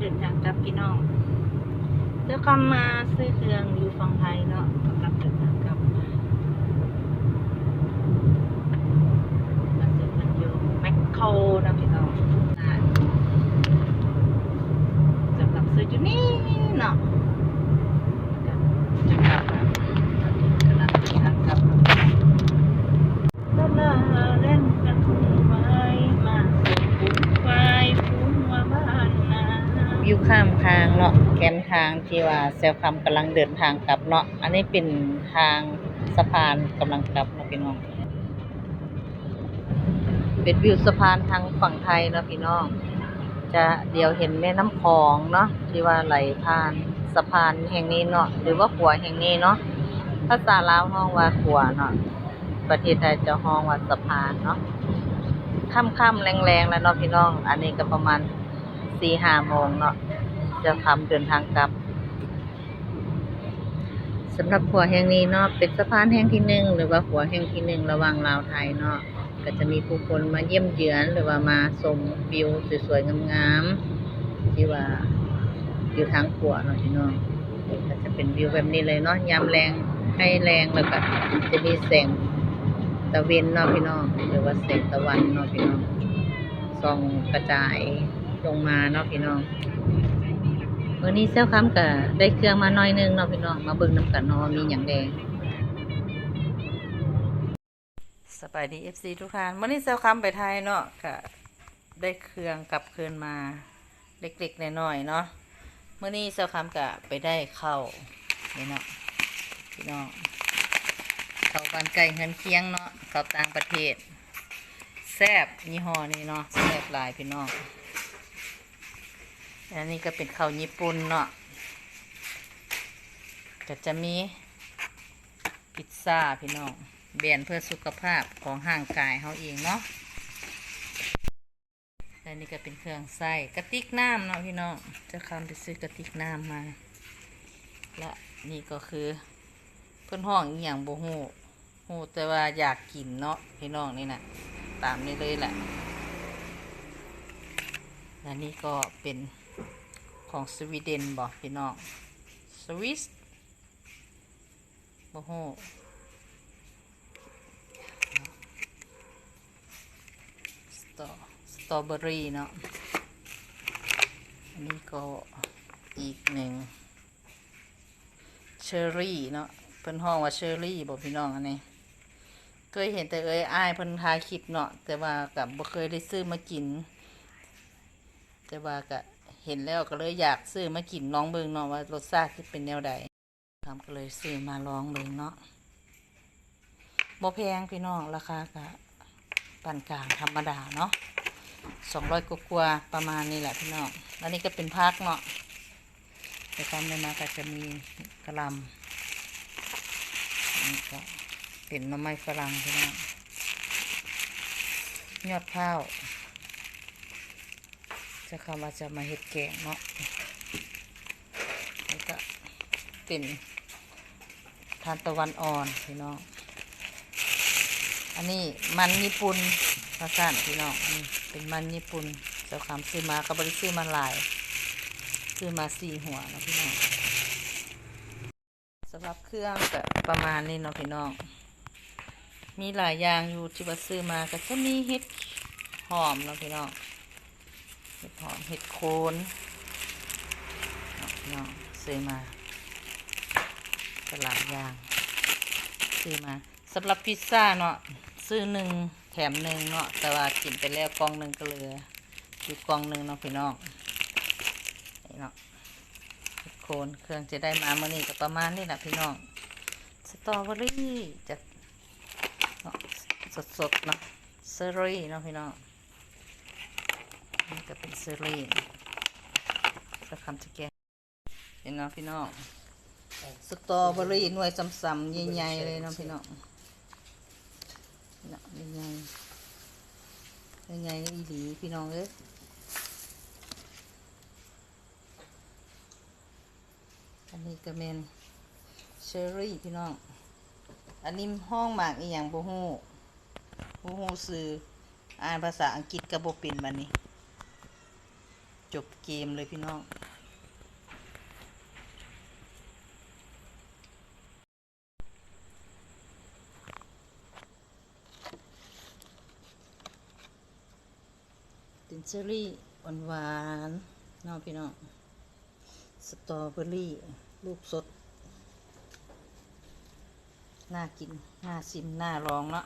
เดินทางกลับพี่น้องเดี๋ยวก็มาซื้อเครื่องอยู่ฝั่งไทยเนาะกำลังเดินทางกลับมาซื้อมันอยู่แมคโครนะพี่น้องอ่าสำหรับซื้ออยู่นี่เนาะจะกลับแล้วกำลังเดินทางกลับ ลาลาเล่นกันทุ่งไม้มาส่งฝูงควายฝูงวัวบ้านนา อยู่ข้าม ทางเนาะแคมทางที่ว่าแซวคำกำลังเดินทางกลับเนาะอันนี้เป็นทางสะพานกำลังกลับเนาะพี่น้องเป็นวิวสะพานทางฝั่งไทยเนาะพี่น้อง จะเดี๋ยวเห็นแม่น้ำคลองเนาะที่ว่าไหลผ่านสะพานแห่งนี้เนาะหรือว่าขัวแห่งนี้เนาะภาษาลาวห้องว่าขัวเนาะประเทศไทยจะห้องว่าสะพานเนาะค่ำๆแรงๆแล้วเนาะพี่น้อง อันนี้ก็ประมาณสี่ห้าโมงเนาะ จะทำเดินทางกลับสำหรับขัวแห่งนี้เนาะเป็นสะพานแห่งที่หนึ่งหรือว่าขัวแห่งที่หนึ่งระหว่างลาวไทยเนาะก็จะมีผู้คนมาเยี่ยมเยือนหรือว่ามาชมวิวสวยๆงามๆที่ว่าอยู่ทางขัวเนาะพี่น้องก็จะเป็นวิวแบบนี้เลยเนาะยามแรงให้แรงแล้วก็จะมีแสงตะเวนเนาะพี่น้องหรือว่าแสงตะวันเนาะพี่น้องส่องกระจายลงมาเนาะพี่น้อง วันนี้เซลคัมก็ได้เครื่องมาหน่อยหนึงเนาะพี่น้องมาเบิ่งน้ำกันเนาะมีหยังแดงสบายดีเอฟซีทุกท่านวันนี้เซลคัมไปไทยเนาะก็ได้เครื่องกลับคืนมาเล็กๆน้อยๆเนาะเมื่อนี้เซลคัมก็ไปได้เข้าวนี่เนาะพี่น้องเข้าวบานไก่เงินเคียงเนาะเข้าวต่างประเทศแซบยี่ห้อนี้เนาะแซบลายพี่น้อง อันนี้ก็เป็นข้าวญี่ปุ่นเนาะก็จะมีพิซซ่าพี่น้องแบรนเพื่อสุขภาพของห่างกายเขาเองเนาะและนี่ก็เป็นเครื่องใส่กระติกน้ำเนาะพี่น้องจะคำไปซื้อกระติกน้ำมา และนี่ก็คือเพื่อนห้องอีหยังบ่ฮู้ฮู้แต่ว่าอยากกินเนาะพี่น้องนี่นะตามนี้เลยแหละและนี่ก็เป็น ของสวีเดนบอกพี่น้องสวิสบ่ฮู้สตรอสตรอเบอรี่เนาะอันนี้ก็อีกหนึ่งเชอร์รี่เนาะเพิ่นห้องว่าเชอร์รี่บอกพี่น้องอันนี้เคยเห็นแต่เอ้ยอ้ายเพิ่นทายคลิปเนาะแต่ว่ากับบ่เคยได้ซื้อมากิน แต่ว่าก็ เห็นแล้วก็เลยอยากซื้อมากินลองเบิงเนาะว่ารสชาติสิเป็นแนวใดทำก็เลยซื้อมาลองเบิงเนาะบ่แพงพี่น้องราคาก็ปานกลางธรรมดาเนาะสองร้อยกว่าประมาณนี้แหละพี่น้องแล้วนี่ก็เป็นพักเนาะในความในมาก็จะมีกระลำนี่ก็เป็นน้ำไม้ฝรั่งพี่น้องยอดข้าว จะคำว่าจะมาเห็ดแกงเนาะนี่ก็เป็นทานตะวันอ่อนพี่น้อง อันนี้มันญี่ปุ่นภาษาพี่น้องเป็นมันญี่ปุ่นเจ้าคำซื้อมาก็บริซื้อมาหลาย ซื้อมาสี่หัวนะพี่น้องสำหรับเครื่องก็ประมาณนี้เนาะพี่น้อง มีหลายอย่างอยู่ที่ว่าซื้อมาก็จะมีเห็ดหอมเนาะพี่น้อง เห็ดหอมเห็ดโคนเนาะซื้อมาก็หลายอย่าง ซื้อมาสำหรับพิซซ่าเนาะซื้อหนึ่งแถมหนึ่งเนาะแต่ว่ากินไปแล้วกองหนึ่งก็เหลืออยู่กองหนึ่งเนาะพี่น้องเนาะเห็ดโคนเครื่องจะได้มาเมื่อนี้ก็ประมาณนี้แหละพี่น้องสตรอเบอรี่จะเนาะสดๆเนาะเซอรี่เนาะพี่น้อง นี่ก็เป็นเซอรี่จะคำจะแกงเห็นเนาะพี่น้องสตรอเบอรี่หน่วยซ้ำๆใหญ่ๆเลยเนาะพี่น้องเนาะใหญ่ๆใหญ่ๆอีหลีพี่น้องเอ้ยอันนี้ก็เมนเชอร์รี่พี่น้อง อันนี้ห้องหมากอีหยังบ่ฮู้บ่ฮู้ซื้ออ่านภาษาอังกฤษก็บ่เป็นบัดนี้ จบเกมเลยพี่น้องตินเชอรี่หวานๆน้องพี่น้องสตรอเบอรี่ ลูกสด น่ากิน น่าชิม น่าลองเนาะ